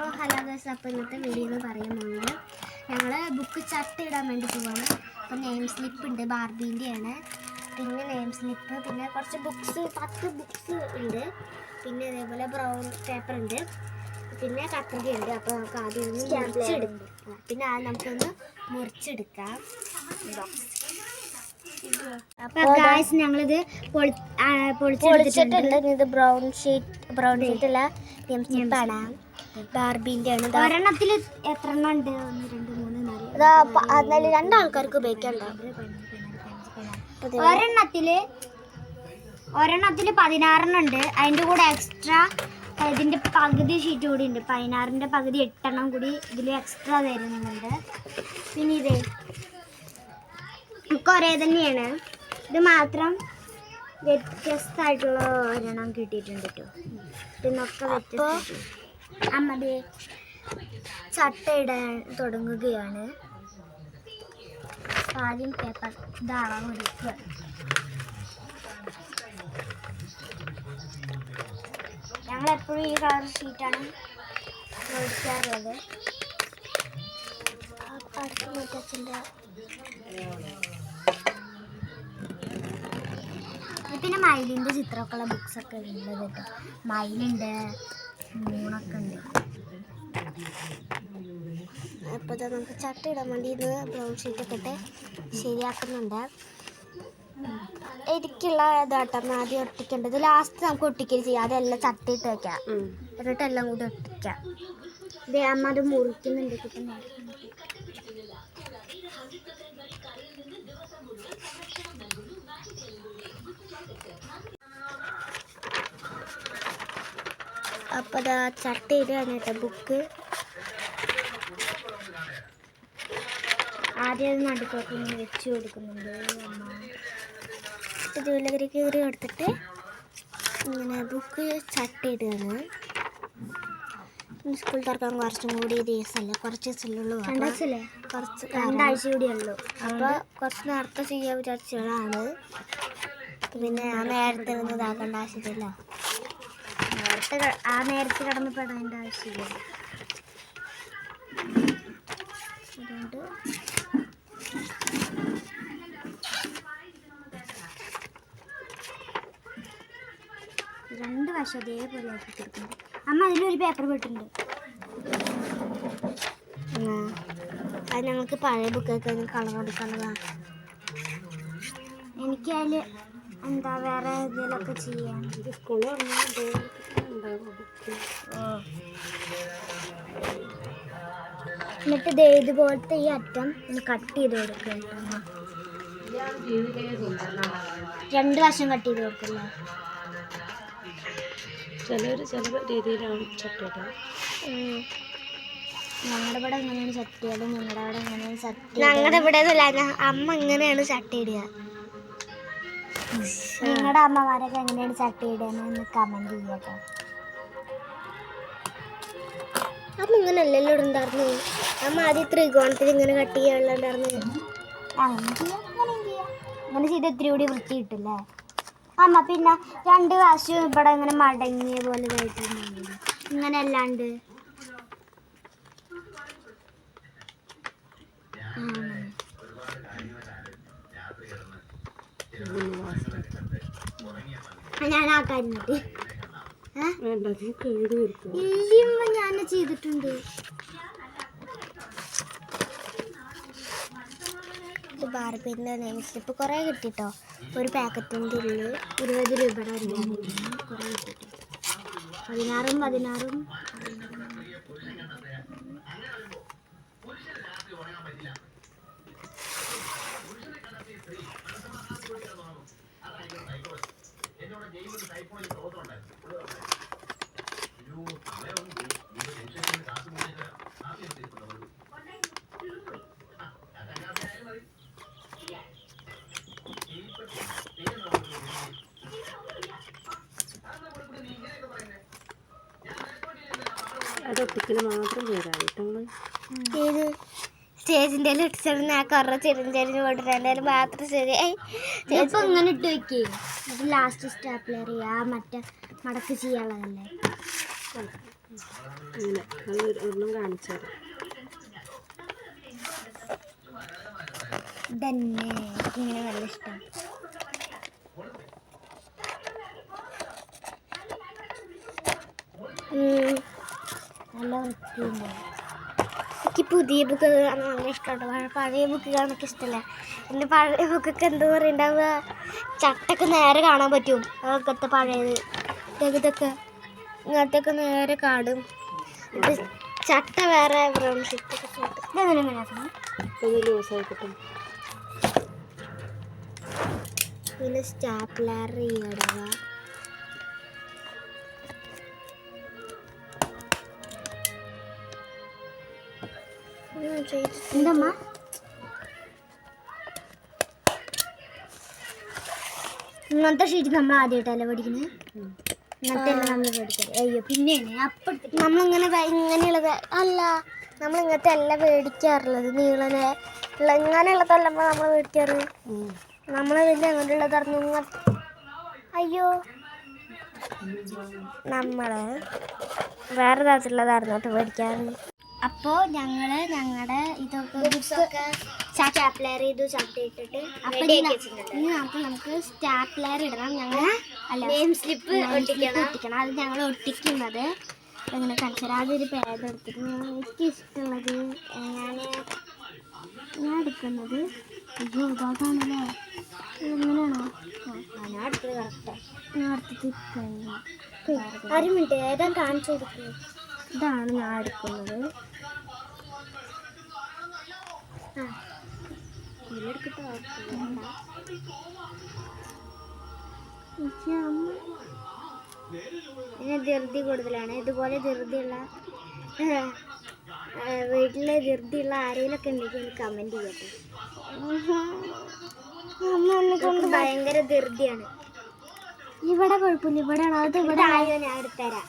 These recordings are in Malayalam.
അപ്പോൾ ഹലോ ഗസ് അപ്പോൾ ഇന്നത്തെ വീഡിയോ പറയാൻ പോകുന്നത് ഞങ്ങൾ ബുക്ക് ചട്ട ഇടാൻ വേണ്ടി പോവാണ്. അപ്പോൾ നെയിം സ്ലിപ്പ് ഉണ്ട് ബാർബീന്റെയാണ്. പിന്നെ നെയിം സ്ലിപ്പ് പിന്നെ കുറച്ച് ബുക്സ് പത്ത് ബുക്സ് ഉണ്ട്. പിന്നെ അതേപോലെ ബ്രൗൺ പേപ്പർ ഉണ്ട്. പിന്നെ കത്തിരിയുണ്ട് അപ്പോൾ നമുക്ക് ആദ്യം ഒന്ന് മുറിച്ചെടുക്കും. പിന്നെ നമുക്കൊന്ന് മുറിച്ചെടുക്കാം. ഗായ്സ് ഞങ്ങളിത് പൊളിച്ചെടുത്തിട്ടുണ്ട് ഇത് ബ്രൗൺ ഷീറ്റ് ബ്രൗൺ ആണ്. ആണ്. ഒരെണ്ണത്തിൽ എത്ര എണ്ണം ഉണ്ട്? ഒന്ന് രണ്ട് മൂന്ന് നാല് എന്നാൽ രണ്ടാൾക്കാർക്ക് ഉപയോഗിക്കാനുണ്ടാവും ഒരെണ്ണത്തിൽ ഒരെണ്ണത്തിൽ പതിനാറെണ്ണം ഉണ്ട്. അതിന്റെ കൂടെ എക്സ്ട്രാ ഇതിന്റെ പകുതി ഷീറ്റ് കൂടി ഉണ്ട്. പതിനാറിന്റെ പകുതി എട്ടെണ്ണം കൂടി ഇതിൽ എക്സ്ട്രാ തരുന്നുണ്ട്. പിന്നെ ഇതേ ഒക്കെ ഒരേ തന്നെയാണ്. ഇത് മാത്രം വ്യത്യസ്തമായിട്ടുള്ള ഒരെണ്ണം കിട്ടിയിട്ടുണ്ട് കേട്ടോ ഇതിനൊക്കെ വ്യത്യസ്ത അമ്മതി ചട്ട ഇടാൻ തുടങ്ങുകയാണ്. ആദ്യം പേപ്പർ ധാരാളം ഒരുക്കുക ഞങ്ങൾ എപ്പോഴും ഈ കളർ ഷീറ്റാണ് മേടിക്കാറുള്ളത്. മുത്തച്ഛന്റെ പിന്നെ മയിലിന്റെ ചിത്രമൊക്കെ ഉള്ള ബുക്സ് ഒക്കെ ഉള്ളത് കേട്ടോ. മയിലുണ്ട് മൂണൊക്കെ ഉണ്ട്. അപ്പോൾ നമുക്ക് ചട്ട ഇടാൻ വേണ്ടി ഇത് ബ്രൗൺ ഷീറ്റൊക്കെ ഇട്ട് ശരിയാക്കുന്നുണ്ട്. എനിക്കുള്ള ഇതാട്ടം ആദ്യം ഒട്ടിക്കേണ്ടത്. ലാസ്റ്റ് നമുക്ക് ഒട്ടിക്കൽ ചെയ്യാം. അതെല്ലാം ചട്ടയിട്ട് വെക്കാം. എന്നിട്ട് എല്ലാം കൂടി ഒട്ടിക്കാം. ഇത് അമ്മ അത് മുറിക്കുന്നുണ്ട് കിട്ടുന്ന അപ്പോൾ അതാ ചട്ട ഇടുകയാണ് കേട്ടോ ബുക്ക്. ആദ്യം നടുക്കൊക്കെ ഇങ്ങനെ വെച്ച് കൊടുക്കുന്നുണ്ട് അമ്മ. ഇതുപോലെ കീറി കൊടുത്തിട്ട് ഇങ്ങനെ ബുക്ക് ചട്ട ഇടുകയാണ് സ്കൂൾ തുറക്കാൻ കുറച്ചും കൂടി ദിവസമല്ലേ കുറച്ച് ദിവസമല്ലേ ഉള്ളൂ കുറച്ച് രണ്ടാഴ്ച കൂടി ഉള്ളൂ. അപ്പോൾ കുറച്ച് നേരത്തെ ചെയ്യാൻ വിചാരിച്ചതാണ്. പിന്നെ ആ നേരത്തെ ഒന്നും ഇതാക്കേണ്ട ആവശ്യമില്ല നേരത്തെ ആ നേരത്തെ കടന്ന് പെടേണ്ട ആവശ്യമില്ല. അതുകൊണ്ട് രണ്ട് വശം അതേപോലെ ആക്കി അമ്മ അതിലൊരു പേപ്പർ പോയിട്ടുണ്ട് അത് ഞങ്ങൾക്ക് പഴയ ബുക്കൊക്കെ കളർ കൊടുക്കാനുള്ളതാണ് എനിക്ക് അതിൽ എന്താ വേറെ ഇതിലൊക്കെ ചെയ്യാൻ? സ്കൂളിൽ എന്നിട്ട് ദേ ഇതുപോലത്തെ ഈ അറ്റം ഒന്ന് കട്ട് ചെയ്ത് കൊടുക്കുക രണ്ട് വശം കട്ട് ചെയ്ത് കൊടുക്കില്ല ചിലർ ചില രീതിയിലാണ് ചട്ടിട ഞങ്ങളുടെ ഇവിടെ എങ്ങനെയാണ് ചട്ടി ഇടുക നിങ്ങളുടെ അവിടെ എങ്ങനെയാണ് ചട്ടി ഞങ്ങളുടെ ഇവിടെ അമ്മ എങ്ങനെയാണ് ചട്ടിയിടുക നിങ്ങളുടെ അമ്മമാരൊക്കെ എങ്ങനെയാണ് ചട്ടിയിടുക എന്ന് കമന്റ് ചെയ്യട്ടോ. അമ്മ ഇങ്ങനെ അല്ലല്ലോ ഉണ്ടായിരുന്നു അമ്മ ആദ്യം ത്രികോണത്തിൽ ഇങ്ങനെ കട്ട് ചെയ്യാനുണ്ടായിരുന്നു അങ്ങനെ ചെയ്ത് കൂടി വൃത്തി കിട്ടില്ലേ അമ്മ പിന്നെ രണ്ട് പ്രാവശ്യം ഇവിടെ ഇങ്ങനെ മടങ്ങിയ പോലെ ഇങ്ങനെ അല്ലാണ്ട്. ഞാൻ ആ കാര്യം വേണ്ട നീ ഞാൻ ചെയ്തിട്ടുണ്ട്. ബാർബിന്റെ നെയിം സ്ലിപ്പ് കിട്ടിട്ടോ? ഒരു പാക്കറ്റിന്റെ ഉള്ളിൽ ഇരുപത് കിട്ടിട്ടോ? പതിനാറും പതിനാറും. അത് ഒട്ടിക്കൽ മാത്രം ചെയ്താൽ കേട്ടോ സ്റ്റേജിന്റെ ഇട്ടിച്ചിരുന്ന ആ കുറേ ചെരിഞ്ഞെരിഞ്ഞ് കൊണ്ടിരുന്നതിൽ മാത്രം ശരി. ഇപ്പൊ ഇങ്ങനെ ഇട്ട് വെക്കേ. എന്നിട്ട് ലാസ്റ്റ് സ്റ്റാപ്ലർ ചെയ്യാ മറ്റേ മടക്ക് ചെയ്യാനുള്ളതല്ലേ? ഒരെണ്ണം കാണിച്ചു തരാം. ഇതന്നെ. ഇങ്ങനെ നല്ല ഇഷ്ടം. എനിക്ക് പുതിയ ബുക്ക് കാണാൻ നല്ല ഇഷ്ടമുണ്ട് പഴയ ബുക്ക് കാണാൻ ഇഷ്ടമല്ല പിന്നെ പഴയ ബുക്കൊക്കെ എന്താ പറയുണ്ടാവുക. ചട്ടൊക്കെ നേരെ കാണാൻ പറ്റും. അതൊക്കെ പഴയത്. ഇതൊക്കെ ഇങ്ങനത്തെ ഒക്കെ നേരെ കാണും. ഇത് ചട്ട വേറെ ബ്രൗൺ ഷീറ്റ് പിന്നെ സ്റ്റാപ്ലർ ഇടവ ഇങ്ങനത്തെ ഷീറ്റ് നമ്മൾ ആദ്യമായിട്ടല്ലേ പഠിക്കുന്നത് ഇങ്ങനത്തെ നമ്മൾ പഠിക്കുന്നത് അയ്യോ പിന്നെയാണ് അപ്പം നമ്മളിങ്ങനെ ഇങ്ങനെയുള്ളത് അല്ല നമ്മൾ ഇങ്ങനത്തെ അല്ല മേടിക്കാറുള്ളത് നീളനെ ഉള്ള ഇങ്ങനെയുള്ളതല്ലപ്പോൾ നമ്മൾ മേടിക്കാറ് നമ്മൾ അങ്ങനെയുള്ളത് അറിഞ്ഞു അയ്യോ. നമ്മൾ വേറെ തരത്തിലുള്ളതായിരുന്നു കേട്ടോ അപ്പോൾ ഞങ്ങൾ ഞങ്ങളുടെ ഇതൊക്കെ ബുക്സൊക്കെ സ്റ്റാപ്ലർ ചെയ്തു ചട്ടിയിട്ടിട്ട് അപ്പോൾ ഇനി നമുക്ക് നമുക്ക് സ്റ്റാപ്ലർ ഇടണം. ഞങ്ങൾ അല്ല നെയിം സ്ലിപ്പ് ഒട്ടിക്കണം. അത് ഞങ്ങൾ ഒട്ടിക്കുന്നത്. അങ്ങനെ കാണിച്ചാൽ അതൊരു പേര് എടുത്തിട്ട് എനിക്ക് ഇഷ്ടമുള്ളത് ഞാൻ ഞാൻ എടുക്കുന്നത് അയ്യോ ഇതാണല്ലേ എങ്ങനെയാണോ ഞാൻ എടുത്തത് ഞാൻ എടുത്തിട്ട് ഒരു മിനിറ്റ് ഏതാ കാണിച്ചു കൊടുക്കുന്നത് ഇതാണ് ഞാൻ എടുക്കുന്നത്. ഇതിലെടുത്തിട്ട് പിന്നെ ധൃതി കൂടുതലാണ്. ഇതുപോലെ ധൃതിയുള്ള വീട്ടിലെ ധൃതിയുള്ള ആരെങ്കിലൊക്കെ ഉണ്ടെങ്കിൽ എനിക്ക് കമന്റ് ചെയ്യട്ടെ. കൊണ്ട് ഭയങ്കര ധൃതിയാണ്. ഇവിടെ കുഴപ്പമില്ല. ഇവിടെ അത് ഇവിടെ ആയോ ഞാൻ എടുത്തരാം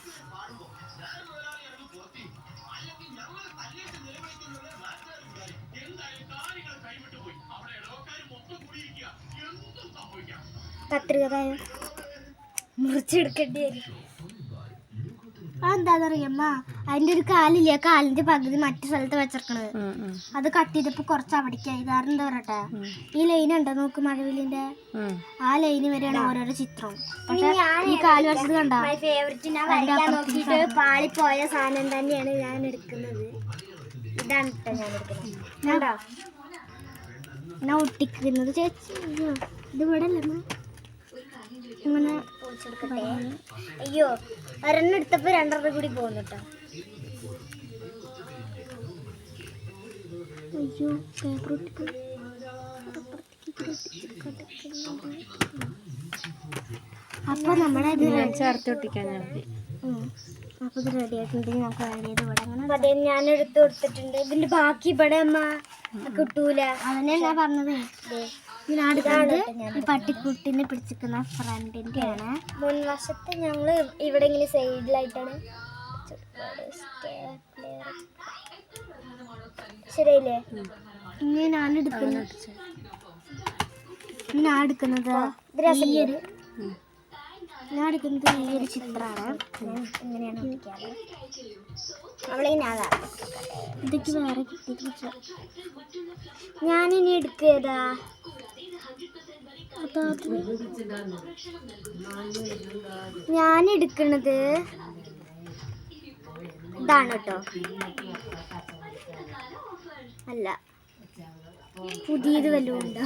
കത്രിക തായോ മുറിച്ചെടുക്കേണ്ടി വരും. അതെന്താണെന്നറിയമ്മ അതിന്റെ ഒരു കാലില്ലേ? കാലിന്റെ കാലിന്റെ പകുതി മറ്റു സ്ഥലത്ത് വെച്ചിരിക്കണത് അത് കട്ട് ചെയ്തപ്പോൾ കുറച്ച് അവിടേക്കായി കാരണം എന്താ പറയട്ടെ? ഈ ലൈൻ ഉണ്ടോ നോക്ക് മഴവിലിന്റെ ആ ലൈൻ വരെയാണ് ഓരോരോ ചിത്രം. പക്ഷെ ഈ കാൽ വരച്ചത് കണ്ടോ? നോക്കിയിട്ട് പാളിപ്പോയ സാധനം തന്നെയാണ് ഞാൻ എടുക്കുന്നത്. ഇതാണ് കേട്ടോ ഞാൻ എടുക്കുന്നത്. ഞാൻ ഒട്ടിക്കുന്നത്. ചേച്ചി ഇത് ഇവിടെ അല്ലമ്മ ഇങ്ങനെ അയ്യോ ഒരെണ്ണം എടുത്തപ്പോ രണ്ടെണ്ണം കൂടി പോകുന്നു കേട്ടോ അയ്യോ പേപ്പർ അപ്പൊ നമ്മളെ ഇത് ചേർത്ത് ഒട്ടിക്കാൻ ഞാൻ അപ്പൊ ഇത് റെഡി ആയിട്ടുണ്ടെങ്കിൽ നമുക്ക് ആഡ് ചെയ്ത് അതെ ഞാൻ എടുത്ത് കൊടുത്തിട്ടുണ്ട്. ഇതിന്റെ ബാക്കി ഇവിടെ അമ്മ കിട്ടൂല. അതന്നെ ഞാൻ പറഞ്ഞത് ഈ പട്ടിക്കുട്ടിനെ പിടിച്ചിരിക്കുന്ന ഫ്രണ്ടിന്റെ ആണ് മുൻവശത്ത് ഞങ്ങൾ ഇവിടെ ഇങ്ങനെ സൈഡിലായിട്ടാണ് ശരിയല്ലേ? ഇനി ഞാൻ എടുക്കുന്നത് ഞാൻ എടുക്കുന്നത് ഈ ഒരു ഞാൻ എടുക്കുന്നത് ഈ ഒരു ചിത്രമാണ്. ഇങ്ങനെയാണ് ഒട്ടിക്കാറ്. അവളിങ്ങനെ ഇതൊക്കെ വേറെ കിട്ടിയിട്ട് ഞാനിനി എടുക്കതാ? ഞാൻ എടുക്കണത് ഇതാണ് കേട്ടോ. അല്ല പുതിയത് വല്ലതും ഉണ്ടോ?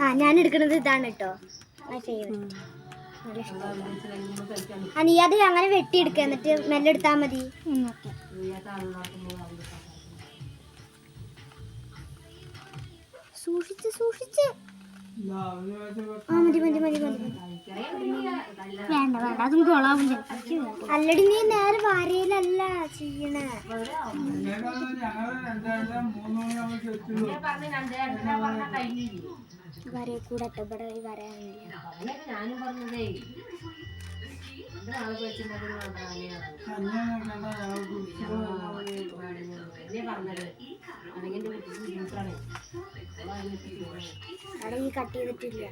ആ ഞാൻ എടുക്കണത് ഇതാണ് കേട്ടോ. ആ ഫേവറേറ്റ് നല്ല ഇഷ്ടമാണ് ആ നീ അത് അങ്ങനെ വെട്ടിയെടുക്കുക എന്നിട്ട് മെല്ലെ എടുത്താൽ മതി. സൂക്ഷിച്ച് സൂക്ഷിച്ച്. ആ മതി മതി മതി മതി. മതി വേണ്ട വേണ്ട അതും കൊളാവും അല്ലടി നീ നേരെ വാരയിലല്ല ചെയ്യണേ. വരയിൽ കൂടെ ഇവിടെ വരാനില്ല അവിടെ ഈ കട്ട് ചെയ്തിട്ടില്ല.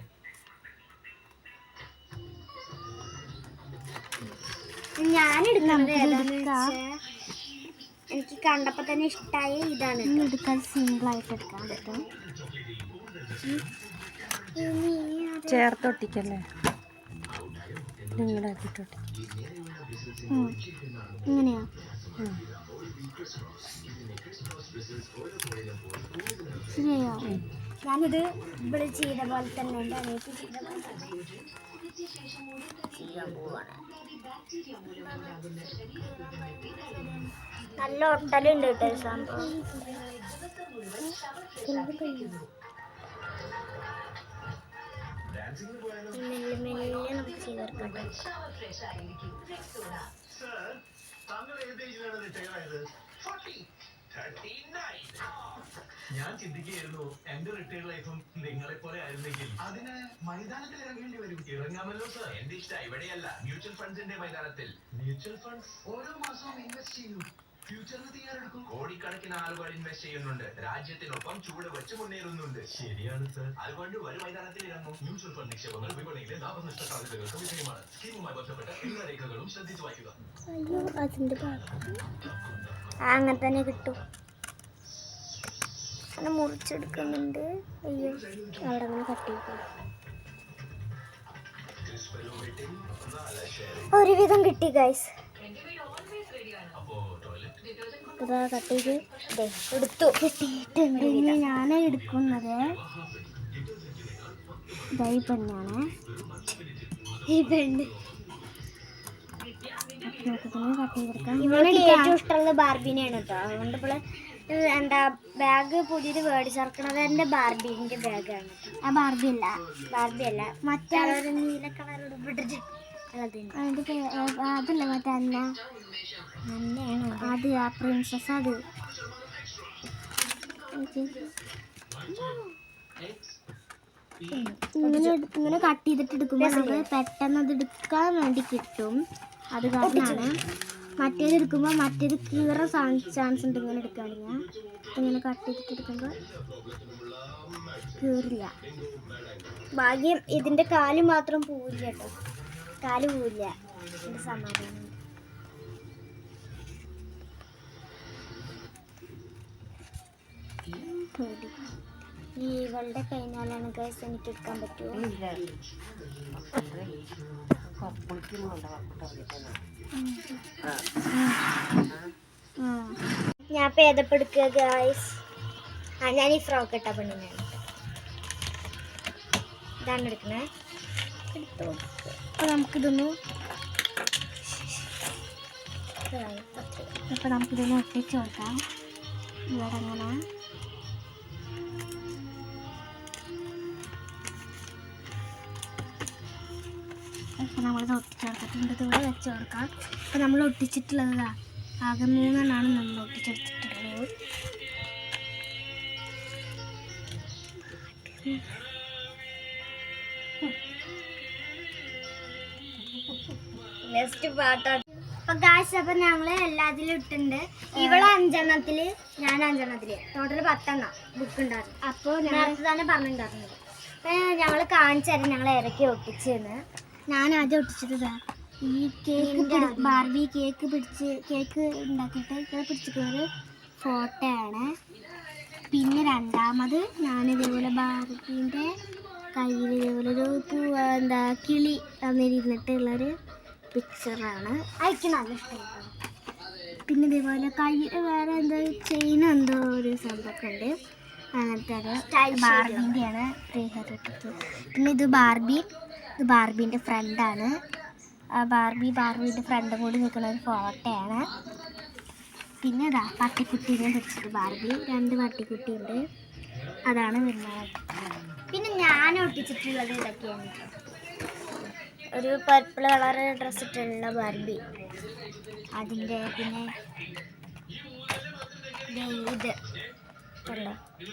ഞാൻ എടുക്കുന്നത് എനിക്ക് കണ്ടപ്പോ തന്നെ ഇഷ്ടായ ഇതാണ് എടുക്കാൻ സിമ്പിൾ ആയിട്ട് എടുക്കാൻ പറ്റും. ചേർത്തൊട്ടിക്കല്ലേ? നിങ്ങളുടെ ഞാനിത് ഇവിടെ ചെയ്ത പോലെ തന്നെ എന്റെ അനിയത്തി ചെയ്ത നല്ല ഒട്ടലുണ്ട് കേട്ടോ സംഭവം. മെല്ലെ മെല്ലെ നമുക്ക് ചെയ്തെടുക്കട്ടെ ഞാൻ ചിന്തിക്കുകയായിരുന്നു എന്റെ റിട്ടയർഡ് ലൈഫും നിങ്ങളെ പോലെ ആയിരുന്നെങ്കിൽ. അതിന് മൈതാനത്തിൽ ഇറങ്ങേണ്ടി വരും. ഇറങ്ങാമല്ലോ സർ എന്റെ ഇഷ്ടം ഇവിടെയല്ല. മ്യൂച്വൽ ഫണ്ട്സിന്റെ മൈതാനത്തിൽ. മ്യൂച്വൽ ഫണ്ട്സ് ഓരോ മാസവും ഇൻവെസ്റ്റ് ചെയ്യൂ ഫ്യൂച്ചറിന് തയ്യാറെടുക്കും. കോടിക്കണക്കിന് ആളുകൾ ഇൻവെസ്റ്റ് ചെയ്യുന്നുണ്ട്. രാജ്യത്തിനൊപ്പം ചൂട് വെച്ച് മുന്നേറുന്നുണ്ട്. ശരിയാണ് സർ അതുകൊണ്ട് ഒരു മൈതാനത്തിൽ ഇറങ്ങും മ്യൂച്വൽ ഫണ്ട് നിക്ഷേപങ്ങൾ വിപണിയിലെ ലാഭനഷ്ട സാധ്യതകൾക്ക് വിധേയമാണ്. സ്കീമുമായി ബന്ധപ്പെട്ട എല്ലാ രേഖകളും ശ്രദ്ധിച്ചു വായിക്കുക. അയ്യോ അതിന്റെ അങ്ങനെ തന്നെ കിട്ടും. അങ്ങനെ മുറിച്ചെടുക്കുന്നുണ്ട്. അയ്യോ അവിടെ അങ്ങനെ കട്ട് ചെയ്തു. ഒരുവിധം കിട്ടി ഗൈസ് ഇതാ കട്ട് ചെയ്ത് എടുത്തു. കിട്ടിയിട്ടുണ്ട് ഇനി ഞാൻ എടുക്കുന്നത്. ഇതാ ഈ പെണ്ണാണ്. ഈ പെണ്ണ്. ഏറ്റവും ഇഷ്ടമുള്ളത് ബാർബിനെയാണ് കേട്ടോ. അതുകൊണ്ട് ഇപ്പോൾ എന്താ ബാഗ് പുതിയത് മേടിച്ചിറക്കണത് എന്റെ ബാർബിന്റെ ബാഗാണ് ആ ബാർബി അല്ല. ബാർബി അല്ല. മറ്റേ നീല കളർ പിടിച്ച് അതല്ല മറ്റേ അന്ന. അന്നയാണ് അത്. ആ പ്രിൻസസ് അത്. ഇങ്ങനെ ഇങ്ങനെ കട്ട് ചെയ്തിട്ട് എടുക്കുമ്പോൾ നമുക്ക് പെട്ടെന്ന് അത് എടുക്കാൻ വേണ്ടി കിട്ടും. അത് കാരണമാണ്. മറ്റേത് എടുക്കുമ്പോൾ മറ്റേത് കീറാൻ ചാൻസ് ഉണ്ട് ഇങ്ങനെ എടുക്കാനില്ല ഇങ്ങനെ കട്ട് ചെയ്തിട്ട് എടുക്കുമ്പോൾ കീറില്ല. ഭാഗ്യം ഇതിന്റെ കാൽ മാത്രം പോവില്ല കേട്ടോ. കാൽ പോവില്ല. എന്റെ സമാധാനം. പേടി. ഈ ഇവളുടെ കഴിഞ്ഞാലാണ് ഗൈസ് എനിക്ക് എടുക്കാൻ പറ്റുമോ ഞാൻ ഇപ്പൊ ഏതപ്പെടുക്കുക ഗൈസ് ആ ഞാൻ ഈ ഫ്രോക്ക് ഇട്ട പെണ്ണിനാണ് ഇതാണ് എടുക്കണേ. എടുത്തു അപ്പൊ നമുക്കിതൊന്ന് അപ്പൊ നമുക്കിതൊന്ന് ഒട്ടിച്ച് കൊടുക്കാം ഇവിടെ അങ്ങനെ ഇപ്പം നമ്മളിത് ഒട്ടിച്ചെടുത്തിട്ടുണ്ട് ഇവിടെ വെച്ച് കൊടുക്കാം. അപ്പം നമ്മൾ ഒട്ടിച്ചിട്ടുള്ളതാ. ആകെ മൂന്നെണ്ണമാണ് നമ്മൾ ഒട്ടിച്ചെടുത്തിട്ടുള്ളത്. നെക്സ്റ്റ് പാട്ടാണ്. അപ്പൊ കാശ് അപ്പൊ ഞങ്ങൾ എല്ലാത്തിലും ഇട്ടുണ്ട് ഇവിടെ അഞ്ചെണ്ണത്തിൽ ഞാൻ അഞ്ചെണ്ണത്തിൽ. ടോട്ടൽ പത്തെണ്ണം ബുക്ക് ഉണ്ടായിരുന്നു. അപ്പൊ നേരത്തെ തന്നെ പറഞ്ഞിട്ടുണ്ടായിരുന്നത് അപ്പൊ ഞങ്ങൾ കാണിച്ചു തരാം ഞങ്ങൾ ഇറക്കി ഒട്ടിച്ചെന്ന്. ഞാൻ ആദ്യം ഒട്ടിച്ചത് ഈ കേക്ക് ബാർബി കേക്ക് പിടിച്ച് കേക്ക് ഉണ്ടാക്കിയിട്ട് പിടിച്ചിരിക്കുന്നത് ഫോട്ടോ ആണ്. പിന്നെ രണ്ടാമത് ഞാൻ ഇതേപോലെ ബാർബിന്റെ കയ്യിൽ ഇതേപോലെ ഒരു എന്താ കിളി വന്നിരുന്നിട്ടുള്ളൊരു പിക്ചറാണ്. അയക്ക് നല്ല ഇഷ്ടമാണ് പിന്നെ ഇതേപോലെ കയ്യിൽ വേറെ എന്തോ ചെയിൻ എന്തോ ഒരു സംഭവമൊക്കെ ഉണ്ട് അങ്ങനത്തെ ഒരു ബാർബിന്റെയാണ് ഇട്ടത് പിന്നെ ഇത് ബാർബി. ഇത് ബാർബിന്റെ ഫ്രണ്ടാണ്. ആ ബാർബി ബാർബിന്റെ ഫ്രണ്ടും കൂടി നിൽക്കുന്ന ഒരു ഫോട്ടോയാണ്. പിന്നെ അതാ പട്ടിക്കുട്ടീനെ വെച്ചിട്ട് ബാർബി. രണ്ട് പട്ടിക്കുട്ടിയുണ്ട്. അതാണ് വരുന്നത്. പിന്നെ ഞാൻ ഒട്ടിച്ചിട്ടുള്ളത് ഇതൊക്കെയാണ്. ഒരു പർപ്പിൾ കളർ ഡ്രസ് ഇട്ടുള്ള ബാർബി അതിന്റെ പിന്നെ ഇത്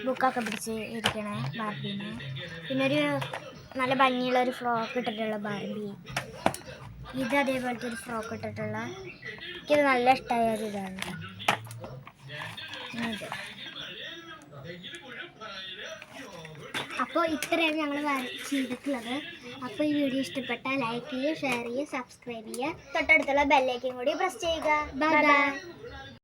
ബുക്കൊക്കെ പിടിച്ച് ഇരിക്കണ ബാർബീനെ പിന്നെ ഒരു നല്ല ഭംഗിയുള്ള ഒരു ഫ്രോക്ക് ഇട്ടിട്ടുള്ള ബാർബി ഇത് അതേപോലത്തെ ഒരു ഫ്രോക്ക് ഇട്ടിട്ടുള്ള എനിക്കത് നല്ല ഇഷ്ടമായ ഒരു ഇതാണ്. ഇത്. അപ്പോൾ ഇത്രയാണ് ഞങ്ങൾ ചെയ്തിട്ടുള്ളത്. അപ്പോൾ ഈ വീഡിയോ ഇഷ്ടപ്പെട്ടാൽ ലൈക്ക് ചെയ്യുക ഷെയർ ചെയ്യുക സബ്സ്ക്രൈബ് ചെയ്യുക. തൊട്ടടുത്തുള്ള ബെല്ലേക്കും കൂടി പ്രസ് ചെയ്യുക. Bye bye